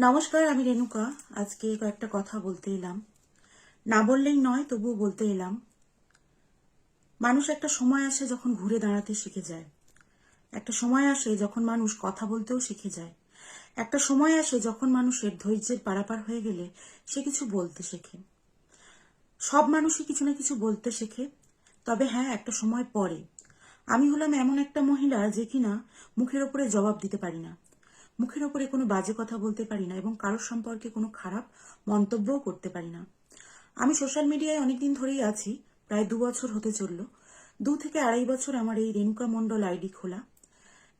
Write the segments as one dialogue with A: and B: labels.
A: নমস্কার, আমি রেণুকা। আজকে কয়েকটা কথা বলতে এলাম। না বললেই নয়, তবুও বলতে এলাম। মানুষ একটা সময় আসে যখন ঘুরে দাঁড়াতে শিখে যায়। একটা সময় আসে যখন মানুষ কথা বলতেও শিখে যায়। একটা সময় আসে যখন মানুষের ধৈর্যের পারাপার হয়ে গেলে সে কিছু বলতে শেখে। সব মানুষই কিছু না কিছু বলতে শেখে। তবে হ্যাঁ একটা সময় পরে। আমি হলাম এমন একটা মহিলা যে কিনা মুখের ওপরে জবাব দিতে পারি না। মুখের ওপরে কোনো বাজে কথা বলতে পারি না এবং কারোর সম্পর্কে কোনো খারাপ মন্তব্যও করতে পারি না। আমি সোশ্যাল মিডিয়ায় অনেকদিন ধরেই আছি, প্রায় দু বছর হতে চলল। দু থেকে আড়াই বছর আমার এই রেণুকা মণ্ডল আইডি খোলা।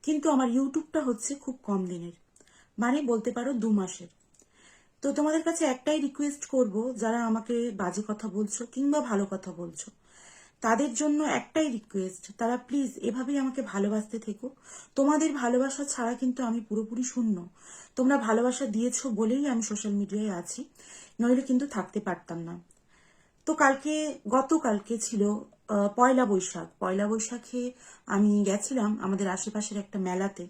A: কিন্তু আমার ইউটিউবটা হচ্ছে খুব কম দিনের মানে বলতে পারো দু মাসের। তো তোমাদের কাছে একটাই রিকোয়েস্ট করব, যারা আমাকে বাজে কথা বলছো কিংবা ভালো কথা বলছো তাদের জন্য একটাই রিকোয়েস্ট তারা প্লিজ এভাবেই আমাকে ভালোবাসতে থেকো। তোমাদের ভালোবাসা ছাড়া কিন্তু আমি পুরোপুরি শূন্য। তোমরা ভালোবাসা দিয়েছ বলেই আমি সোশ্যাল মিডিয়ায় আছি। নইলে কিন্তু থাকতে পারতাম না। তো কালকে, গতকালকে ছিল পয়লা বৈশাখ। পয়লা বৈশাখে আমি গেছিলাম আমাদের আশেপাশের একটা মেলাতে।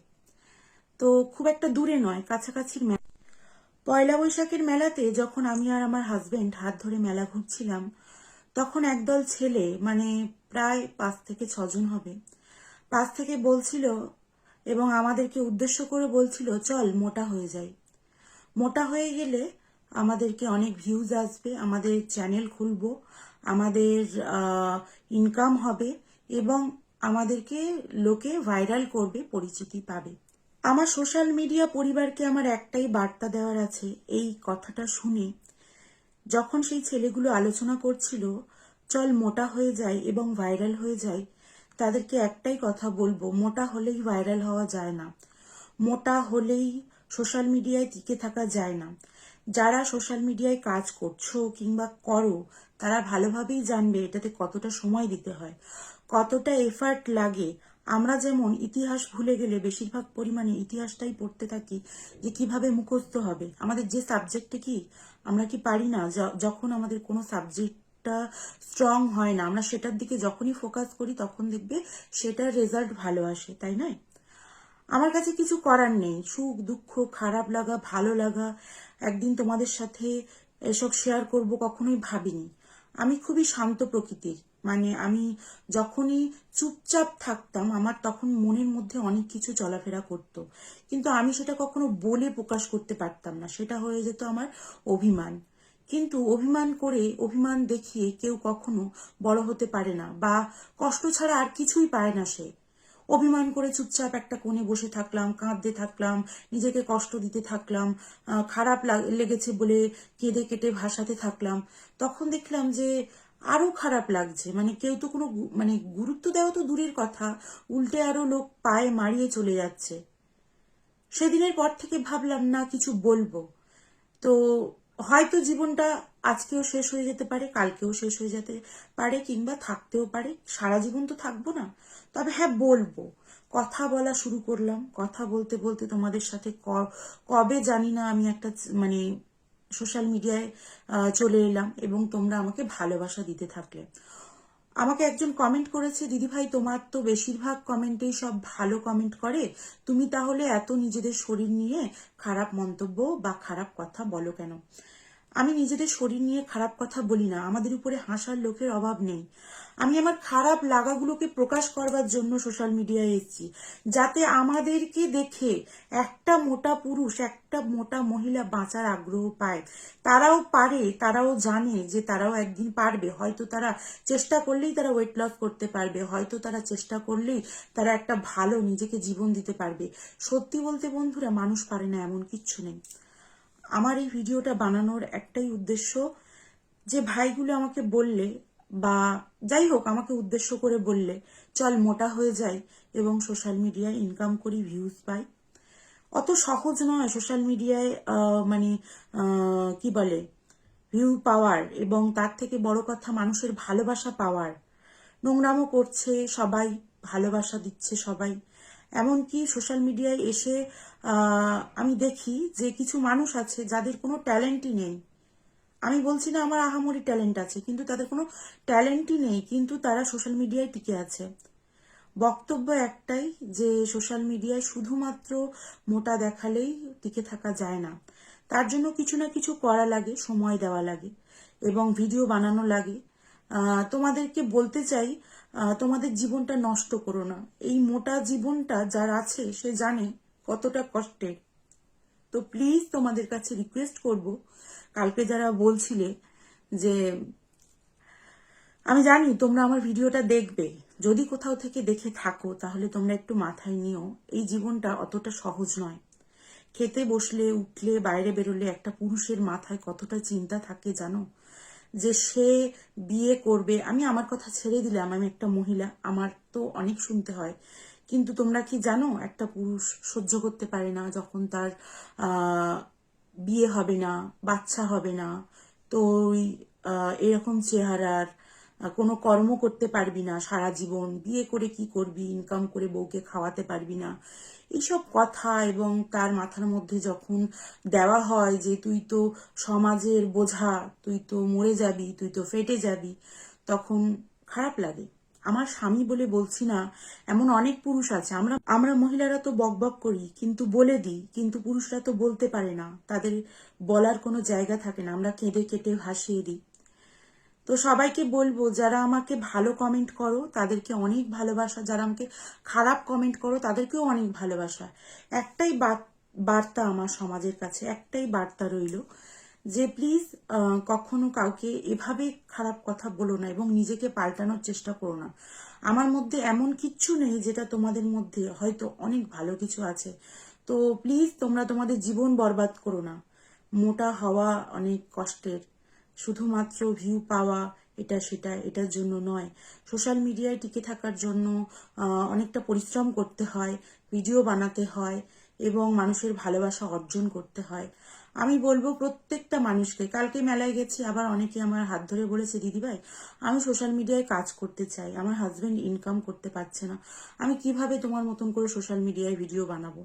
A: তো খুব একটা দূরে নয়, কাছাকাছির মেলা পয়লা বৈশাখের মেলাতে যখন আমি আর আমার হাজবেন্ড হাত ধরে মেলা ঘুরছিলাম তখন একদল ছেলে মানে প্রায় পাঁচ থেকে ছজন হবে পাঁচ থেকে বলছিল এবং আমাদেরকে উদ্দেশ্য করে বলছিল, চল, মোটা হয়ে যাই। মোটা হয়ে গেলে আমাদেরকে অনেক ভিউজ আসবে, আমাদের চ্যানেল খুলবো, আমাদের ইনকাম হবে এবং আমাদেরকে লোকে ভাইরাল করবে, পরিচিতি পাবে। আমার সোশ্যাল মিডিয়া পরিবারকে আমার একটাই বার্তা দেওয়ার আছে, এই কথাটা শুনে যখন সেই ছেলেগুলো আলোচনা করছিল, চল মোটা হয়ে যায় এবং ভাইরাল হয়ে যায় তাদেরকে একটাই কথা বলব, মোটা হলেই ভাইরাল হওয়া যায় না। মোটা হলেই সোশ্যাল মিডিয়ায় টিকে থাকা যায় না। যারা সোশ্যাল মিডিয়ায় কাজ করছ কিংবা করো, তারা ভালোভাবেই জানবে এটাতে কতটা সময় দিতে হয়, কতটা এফার্ট লাগে আমরা যেমন ইতিহাস ভুলে গেলে বেশিরভাগ পরিমাণে ইতিহাসটাই পড়তে থাকি যে কীভাবে মুখস্থ হবে। আমাদের যে সাবজেক্টে কি, আমরা কি পারি না? যখন আমাদের কোনো সাবজেক্টটা স্ট্রং হয় না, আমরা সেটার দিকে যখনই ফোকাস করি, তখন দেখবে সেটার রেজাল্ট ভালো আসে, তাই নয়? আমার কাছে কিছু করার নেই। সুখ, দুঃখ, খারাপ লাগা, ভালো লাগা, একদিন তোমাদের সাথে এসব শেয়ার করব কখনোই ভাবিনি। আমি খুবই শান্ত প্রকৃতির। মানে আমি যখনই চুপচাপ থাকতাম, আমার তখন মনের মধ্যে অনেক কিছু চলাফেরা করত। কিন্তু আমি সেটা কখনো বলে প্রকাশ করতে পারতাম না, সেটা হয়ে যেত আমার অভিমান। কিন্তু অভিমান করে অভিমান দেখিয়ে কেউ কখনো বড় হতে পারে না বা কষ্ট ছাড়া আর কিছুই পায় না সে। অভিমান করে চুপচাপ একটা কোণে বসে থাকলাম, কাঁদতে থাকলাম, নিজেকে কষ্ট দিতে থাকলাম খারাপ লাগ- লেগেছে বলে কেঁদে কেটে ভাসাতে থাকলাম। তখন দেখলাম যে আরও খারাপ লাগছে। মানে কেউ তো কোনো মানে গুরুত্ব দেওয়া তো দূরের কথা। উল্টে আরও লোক পায়ে মারিয়ে চলে যাচ্ছে। সেদিনের পর থেকে ভাবলাম, না, কিছু বলব। তো হয়তো জীবনটা আজকেও শেষ হয়ে যেতে পারে, কালকেও শেষ হয়ে যেতে পারে, কিংবা থাকতেও পারে। সারা জীবন তো থাকব না। তবে হ্যাঁ বলব। কথা বলা শুরু করলাম। কথা বলতে বলতে তোমাদের সাথে কবে জানি না আমি একটা মানে সোশ্যাল মিডিয়ায় চলে এলাম এবং তোমরা আমাকে ভালোবাসা দিতে থাকলে। আমাকে একজন কমেন্ট করেছে, দিদি ভাই, তোমার তো বেশিরভাগ কমেন্টেই সব ভালো কমেন্ট করে। তুমি তাহলে এত নিজেদের শরীর নিয়ে খারাপ মন্তব্য বা খারাপ কথা বলো কেন? আমি নিজেদের শরীর নিয়ে খারাপ কথা বলি না। আমাদের উপরে হাসার লোকের অভাব নেই। আমি আমার খারাপ লাগাগুলোকে প্রকাশ করবার জন্য সোশ্যাল মিডিয়ায় এসেছি। যাতে আমাদেরকে দেখে একটা মোটা পুরুষ, একটা মোটা মহিলা বাঁচার আগ্রহ পায়। তারাও পারে, তারাও জানে যে তারাও একদিন পারবে। হয়তো তারা চেষ্টা করলেই তারা ওয়েট লস করতে পারবে। হয়তো তারা চেষ্টা করলেই তারা একটা ভালো নিজেকে জীবন দিতে পারবে। সত্যি বলতে বন্ধুরা, মানুষ পারে না এমন কিচ্ছু নেই। আমার এই ভিডিওটা বানানোর একটাই উদ্দেশ্য যে ভাইগুলো আমাকে বললে বা যাই হোক, আমাকে উদ্দেশ্য করে বললে, চল মোটা হয়ে যাই এবং সোশ্যাল মিডিয়ায় ইনকাম করি ভিউজ পাই। অত সহজ নয় সোশ্যাল মিডিয়ায় মানে কি বলে ভিউ পাওয়ার এবং তার থেকে বড় কথা মানুষের ভালোবাসা পাওয়ার। নোংরামও করছে সবাই, ভালোবাসা দিচ্ছে সবাই। এমনকি সোশ্যাল মিডিয়ায় এসে আমি দেখি যে কিছু মানুষ আছে যাদের কোনো ট্যালেন্টই নেই। আমি বলছি না আমার আহামরি ট্যালেন্ট আছে, কিন্তু তাদের কোনো ট্যালেন্টই নেই, কিন্তু তারা সোশ্যাল মিডিয়ায় টিকে আছে। বক্তব্য একটাই যে সোশ্যাল মিডিয়ায় শুধুমাত্র মোটা দেখালেই টিকে থাকা যায় না। তার জন্য কিছু না কিছু করা লাগে, সময় দেওয়া লাগে এবং ভিডিও বানানো লাগে। তোমাদেরকে বলতে চাই তোমাদের জীবনটা নষ্ট করো না। এই মোটা জীবনটা যার আছে, সে জানে কতটা কষ্টের। তো প্লিজ তোমাদের কাছে রিকোয়েস্ট করব কালকে যারা বলছিলে যে, আমি জানি তোমরা আমার ভিডিওটা দেখবে। যদি কোথাও থেকে দেখে থাকো, তাহলে তোমরা একটু মাথায় নিও, এই জীবনটা অতটা সহজ নয়। খেতে বসলে, উঠলে, বাইরে বেরোলে একটা পুরুষের মাথায় কতটা চিন্তা থাকে জানো? যে সে বিয়ে করবে, আমি আমার কথা ছেড়ে দিলাম, আমি একটা মহিলা, আমার তো অনেক শুনতে হয়। কিন্তু তোমরা কি জানো, একটা পুরুষ সহ্য করতে পারে না যখন তার বিয়ে হবে না, বাচ্চা হবে না, তো ওই এরকম চেহারার কোনো কর্ম করতে পারবি না সারা জীবন। বিয়ে করে কি করবি? ইনকাম করে বউকে খাওয়াতে পারবি না। এইসব কথা এবং তার মাথার মধ্যে যখন দেওয়া হয় যে তুই তো সমাজের বোঝা, তুই তো মরে যাবি, তুই তো ফেটে যাবি, তখন খারাপ লাগে। আমার স্বামী বলে বলছি না, এমন অনেক পুরুষ আছে। আমরা আমরা মহিলারা তো বকবক করি, কিন্তু বলে দিই, কিন্তু পুরুষরা তো বলতে পারে না। তাদের বলার কোনো জায়গা থাকে না, আমরা কেঁদে কেটে ভাসিয়ে দিই। তো সবাইকে বলব, যারা আমাকে ভালো কমেন্ট করো, তাদেরকে অনেক ভালোবাসা। যারা আমাকে খারাপ কমেন্ট করো, তাদেরকেও অনেক ভালোবাসা। একটাই বার্তা আমার সমাজের কাছে, একটাই বার্তা রইল যে প্লিজ কখনো কাউকে এভাবে খারাপ কথা বলো না এবং নিজেকে পাল্টানোর চেষ্টা করো না। আমার মধ্যে এমন কিচ্ছু নেই যেটা তোমাদের মধ্যে হয়তো অনেক ভালো কিছু আছে। তো প্লিজ তোমরা তোমাদের জীবন বরবাদ করো না। মোটা হওয়া অনেক কষ্টের। শুধুমাত্র ভিউ পাওয়া এটা সেটা, এটার জন্য নয়। সোশ্যাল মিডিয়ায় টিকে থাকার জন্য অনেকটা পরিশ্রম করতে হয় ভিডিও বানাতে হয়। এবং মানুষের ভালোবাসা অর্জন করতে হয়। আমি বলব প্রত্যেকটা মানুষকে, কালকে মেলায় গেছি, আবার অনেকে আমার হাত ধরে বলেছে, দিদিভাই, আমি সোশ্যাল মিডিয়ায় কাজ করতে চাই, আমার হাজবেন্ড ইনকাম করতে পারছে না। আমি কীভাবে তোমার মতন করে সোশ্যাল মিডিয়ায় ভিডিও বানাবো?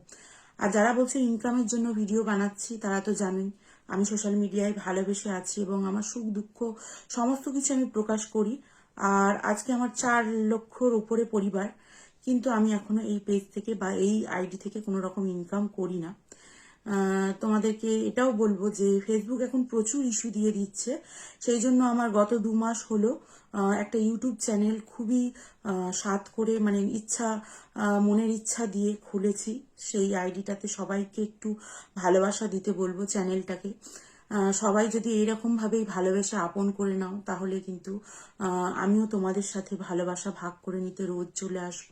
A: আর যারা বলছে ইনকামের জন্য ভিডিও বানাচ্ছি, তারা তো জানেন, আমি সোশ্যাল মিডিয়ায় ভালোবেসে আছি এবং আমার সুখ দুঃখ সমস্ত কিছু আমি প্রকাশ করি। আর আজকে আমার চার লক্ষর উপরে পরিবার কিন্তু আমি এখনও এই পেজ থেকে বা এই আইডি থেকে কোনো রকম ইনকাম করি না। তোমাদেরকে এটাও বলব যে ফেসবুক এখন প্রচুর ইস্যু দিয়ে দিচ্ছে। সেই জন্য আমার গত দু মাস হলো একটা ইউটিউব চ্যানেল খুবই সাত করে মানে ইচ্ছা মনের ইচ্ছা দিয়ে খুলেছি। সেই আইডিটাতে সবাইকে একটু ভালোবাসা দিতে বলব চ্যানেলটাকে সবাই যদি এইরকম ভাবেই ভালোবেসে আপন করে নাও, তাহলে কিন্তু আমিও তোমাদের সাথে ভালোবাসা ভাগ করে নিতে রোজ চলে আসব।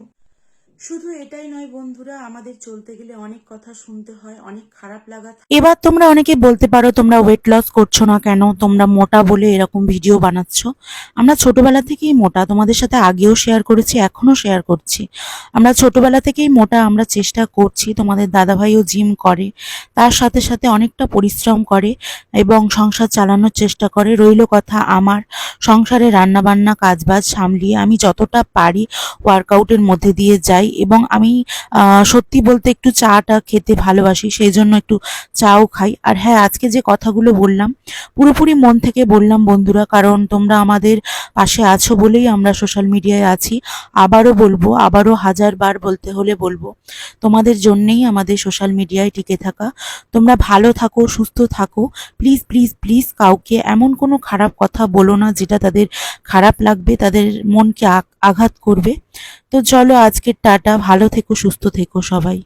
A: শুধু এটাই নয় বন্ধুরা, আমাদের চলতে গেলে অনেক কথা শুনতে হয়, অনেক খারাপ লাগা
B: এবার তোমরা অনেকে বলতে পারো তোমরা ওয়েট লস করছ না কেন, তোমরা মোটা বলে এরকম ভিডিও বানাচ্ছ। আমরা ছোটবেলা থেকেই মোটা, তোমাদের সাথে আগেও শেয়ার করেছি, এখনও শেয়ার করছি। আমরা ছোটবেলা থেকেই মোটা, আমরা চেষ্টা করছি, তোমাদের দাদাভাইও জিম করে, তার সাথে সাথে অনেকটা পরিশ্রম করে এবং সংসার চালানোর চেষ্টা করে। রইল কথা আমার, সংসারে রান্নাবান্না, কাজবাজ সামলিয়ে আমি যতটা পারি ওয়ার্কআউটের মধ্যে দিয়ে যাই এবং আমি সত্যি বলতে একটু চাটা খেতে ভালোবাসি সেই জন্য একটু চাও খাই। আর হ্যাঁ আজকে যে কথাগুলো বললাম, পুরোপুরি মন থেকে বললাম বন্ধুরা, কারণ তোমরা আমাদের পাশে আছো বলেই আমরা সোশ্যাল মিডিয়ায় আছি। আবারও বলব, আবারও হাজার বার বলতে হলে বলব, তোমাদের জন্যেই আমাদের সোশ্যাল মিডিয়ায় টিকে থাকা। তোমরা ভালো থাকো, সুস্থ থাকো। প্লিজ প্লিজ প্লিজ কাউকে এমন কোনো খারাপ কথা বলো না, যেটা তাদের খারাপ লাগবে, তাদের মনকে আঘ- আঘাত করবে। তো চলো আজকের টাটা ভালো থেকো সুস্থ থেকো সবাই।